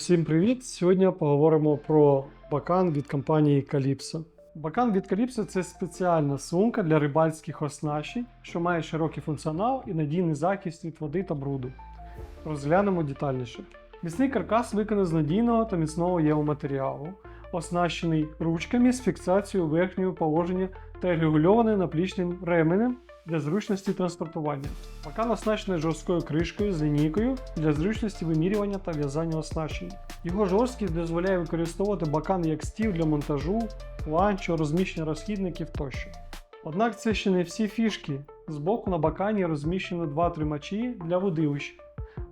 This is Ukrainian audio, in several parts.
Всім привіт! Сьогодні поговоримо про бакан від компанії Calypso. Бакан від Calypso – це спеціальна сумка для рибальських оснащень, що має широкий функціонал і надійний захист від води та бруду. Розглянемо детальніше. Міцний каркас виконаний з надійного та міцного євоматеріалу, оснащений ручками з фіксацією верхнього положення та регульований наплічним ременем для зручності транспортування. Бакан оснащений жорсткою кришкою з лінійкою для зручності вимірювання та в'язання оснащення. Його жорсткість дозволяє використовувати бакан як стів для монтажу, ланчу, розміщення розхідників тощо. Однак це ще не всі фішки. Збоку на бакані розміщено два тримачі для водилищ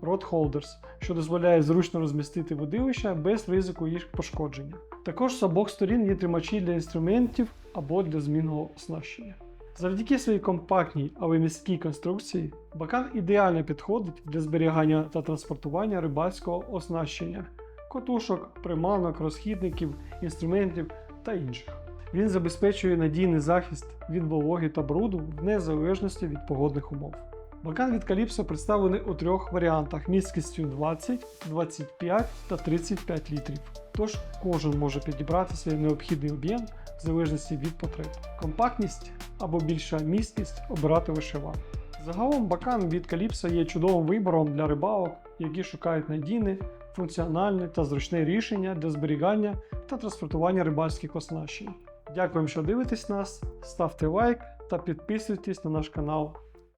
Rod Holders, що дозволяє зручно розмістити водилища без ризику їх пошкодження. Також з обох сторін є тримачі для інструментів або для змінного оснащення. Завдяки своїй компактній, але міській конструкції, бакан ідеально підходить для зберігання та транспортування рибальського оснащення, котушок, приманок, розхідників, інструментів та інших. Він забезпечує надійний захист від вологи та бруду в незалежності від погодних умов. Бакан від Calypso представлений у трьох варіантах місткістю 20, 25 та 35 літрів. Тож кожен може підібрати свій необхідний об'єм в залежності від потреб. Компактність або більша місткість обирати лише вам. Загалом бакан від Calypso є чудовим вибором для рибалок, які шукають надійне, функціональне та зручне рішення для зберігання та транспортування рибальських оснащень. Дякуємо, що дивитесь нас, ставте лайк та підписуйтесь на наш канал